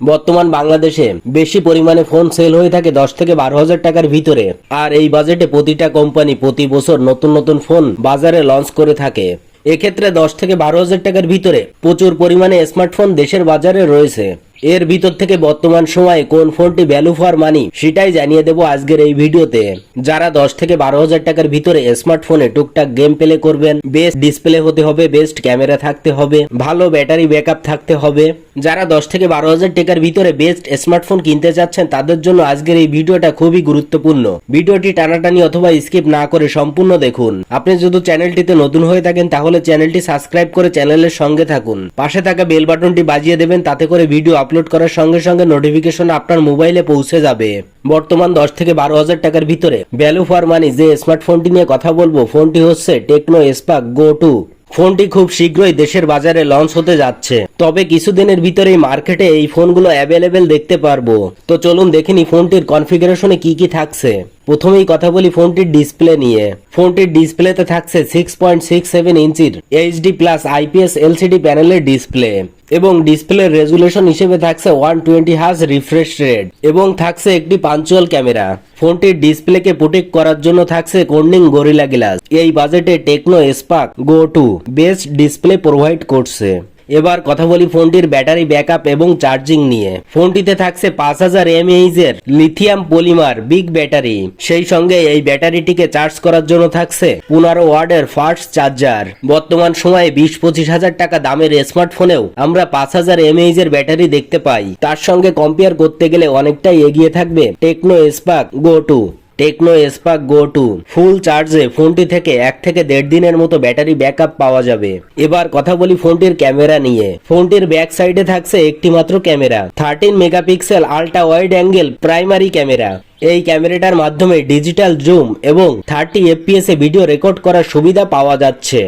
বর্তমান বাংলাদেশে বেশি পরিমাণে ফোন সেল হয়ে থাকে দশ থেকে বারো হাজার টাকার ভিতরে। আর এই বাজেটে প্রতিটা কোম্পানি প্রতি বছর নতুন নতুন ফোন বাজারে লঞ্চ করে থাকে। এক্ষেত্রে দশ থেকে বারো হাজার টাকার ভিতরে প্রচুর পরিমাণে স্মার্টফোন দেশের বাজারে রয়েছে। এর ভিতর থেকে বর্তমান সময়ে কোন ফোনটি ভ্যালু ফর মানি সেটাই জানিয়ে দেবো আজকের এই ভিডিওতে। যারা দশ থেকে বারো হাজার টাকার ভিতরে স্মার্টফোনে টুকটাক গেম প্লে করবেন বেস্ট ডিসপ্লে হতে হবে বেস্ট ক্যামেরা থাকতে হবে, ভালো ব্যাটারি ব্যাকআপ থাকতে হবে। যারা দশ থেকে বারো হাজার টাকার ভিতরে বেস্ট স্মার্টফোন কিনতে চাচ্ছেন, তাদের জন্য আজকের এই ভিডিওটা খুবই গুরুত্বপূর্ণ। ভিডিওটি টানাটানি অথবা স্কিপ না করে সম্পূর্ণ দেখুন। আপনি যদি চ্যানেলটিতে নতুন হয়ে থাকেন, তাহলে চ্যানেলটি সাবস্ক্রাইব করে চ্যানেলের সঙ্গে থাকুন। পাশে থাকা বেল বাটনটি বাজিয়ে দেবেন, তাতে করে ভিডিও আপলোড করার সঙ্গে সঙ্গে নোটিফিকেশন আপনার মোবাইলে পৌঁছে যাবে। বর্তমান দশ থেকে বারো হাজার টাকার ভিতরে ভ্যালু ফর মানি যে স্মার্টফোনটি নিয়ে কথা বলব ফোনটি হচ্ছে টেকনো স্পাক গো টু ফোনটি খুব শীঘ্রই দেশের বাজারে লঞ্চ হতে যাচ্ছে। তবে কিছুদিনের ভিতরেই মার্কেটে এই ফোনগুলো অ্যাভেলেবেল দেখতে পারব। তো চলুন দেখিনি ফোনটির কনফিগারেশনে কি কি থাকছে। প্রথমেই কথা বলি ফোনটির ডিসপ্লে নিয়ে। ফোনটির ডিসপ্লেতে থাকছে সিক্স পয়েন্ট সিক্স সেভেন ইঞ্চির এইচডি প্লাস আইপিএস এলসিডি প্যানেলের ডিসপ্লে এবং ডিসপ্লের রেজুলেশন হিসেবে থাকছে one twenty hertz refresh rate এবং থাকছে একটি পাঞ্চুয়াল ক্যামেরা ফোনটির ডিসপ্লেকে প্রোটেক্ট করার জন্য থাকছে কর্নিং গরিলা গ্লাস এই বাজেটে Tecno Spark Go two best display provide করছে। এবার কথা বলি ফোনটির ব্যাটারি ব্যাকআপ এবং চার্জিং নিয়ে। ফোনটিতে থাকছে পাঁচ হাজার এমএইচ এর লিথিয়াম পলিমার বিগ ব্যাটারি সেই সঙ্গে এই ব্যাটারিটিকে চার্জ করার জন্য থাকছে পনেরো ওয়ার্ডের ফাস্ট চার্জার বর্তমান সময়ে বিশ পঁচিশ হাজার টাকা দামের স্মার্টফোনেও আমরা পাঁচ হাজার এমএইচ এর ব্যাটারি দেখতে পাই। তার সঙ্গে কম্পেয়ার করতে গেলে অনেকটাই এগিয়ে থাকবে Tecno Spark Go two. Tecno Spark Go two full চার্জে ফোনটি থেকে এক থেকে দেড় দিনের মতো ব্যাটারি ব্যাকআপ পাওয়া যাবে। এবার কথা বলি ফোনটির ক্যামেরা নিয়ে। ফোনটির ব্যাক সাইডে থাকছে একটি মাত্র camera thirteen megapixel ultra wide angle primary camera এই ক্যামেরাটার মাধ্যমে ডিজিটাল জুম এবং থার্টি এফপিএস এ ভিডিও রেকর্ড করার সুবিধা পাওয়া যাচ্ছে।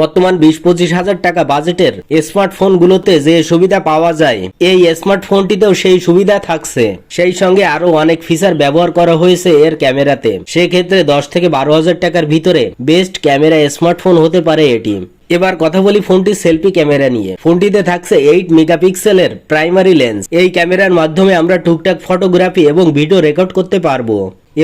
বর্তমান বিশ পঁচিশ হাজার টাকা বাজেটের স্মার্টফোনগুলোতে যে সুবিধা পাওয়া যায়, এই স্মার্টফোনটিতেও সেই সুবিধা থাকছে। সেই সঙ্গে আরও অনেক ফিচার ব্যবহার করা হয়েছে এর ক্যামেরাতে। সেক্ষেত্রে দশ থেকে বারো হাজার টাকার ভিতরে বেস্ট ক্যামেরা স্মার্টফোন হতে পারে এটি। এবার কথা বলি ফোনটির সেলফি ক্যামেরা নিয়ে। ফোনটিতে থাকছে এইট মেগাপিক্সেলের প্রাইমারি লেন্স এই ক্যামেরার মাধ্যমে আমরা টুকটাক ফটোগ্রাফি এবং ভিডিও রেকর্ড করতে পারব।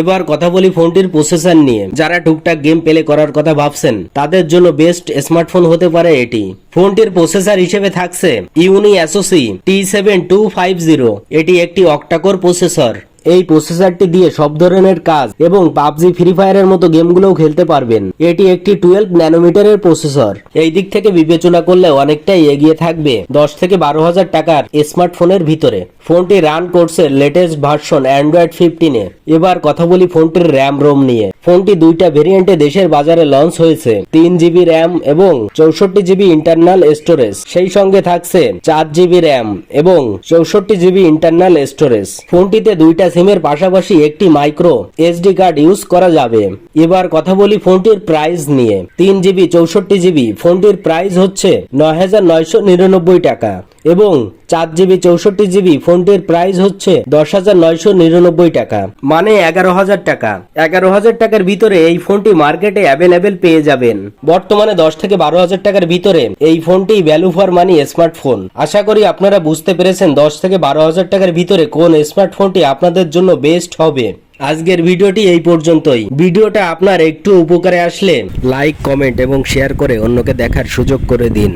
এবার কথা বলি ফোনটির প্রসেসর নিয়ে। যারা টুকটাক গেম প্লে করার কথা ভাবছেন, তাদের জন্য বেস্ট স্মার্টফোন হতে পারে এটি। ফোনটির প্রসেসর হিসেবে থাকছে Unisoc T seven two five zero এটি একটি অক্টাকোর প্রসেসর এই প্রসেসরটি দিয়ে সব ধরনের কাজ এবং পাবজি ফ্রি ফায়ারের মতো গেমগুলোও খেলতে পারবেন। এটি একটি টুয়েলভ ন্যানোমিটারের প্রসেসর এই দিক থেকে বিবেচনা করলে অনেকটাই এগিয়ে থাকবে দশ থেকে বারো হাজার টাকার স্মার্টফোনের ভিতরে। ফোনটি রান করছে লেটেস্ট ভার্সন অ্যান্ড্রয়েড ফিফটিনে এবার কথা বলি ফোনটির র্যাম রোম নিয়ে। ফোনটি দুইটা ভেরিয়েন্টে দেশের বাজারে লঞ্চ হয়েছে। তিন জিবি র্যাম এবং চৌষট্টি জিবি ইন্টারনাল স্টোরেজ সেই সঙ্গে থাকছে চার জিবি র্যাম এবং চৌষট্টি জিবি ইন্টারনাল স্টোরেজ ফোনটিতে দুইটা সিমের পাশাপাশি একটি মাইক্রো এসডি কার্ড ইউজ করা যাবে। এবার কথা বলি ফোনটির প্রাইস নিয়ে। তিন জিবি চৌষট্টি জিবি ফোনটির প্রাইস হচ্ছে নয় হাজার নয়শো নিরানব্বই টাকা। এবং চার জিবি চৌষট্টি জিবি ফোনটির প্রাইস হচ্ছে দশ হাজার নয়শো নিরানব্বই টাকা। মানে এগারো হাজার টাকা। এগারো হাজার টাকার ভিতরে এই ফোনটি মার্কেটে অ্যাভেলেবেল পেয়ে যাবেন। বর্তমানে দশ থেকে বারো হাজার টাকার ভিতরে এই ফোনটি ভ্যালু ফর মানি স্মার্টফোন আশা করি আপনারা বুঝতে পেরেছেন দশ থেকে বারো হাজার টাকার ভিতরে কোন স্মার্টফোনটি আপনাদের জন্য বেস্ট হবে। আজকের ভিডিওটি এই পর্যন্তই। ভিডিওটা আপনার একটু উপকারে আসলে লাইক কমেন্ট এবং শেয়ার করে অন্যকে দেখার সুযোগ করে দিন।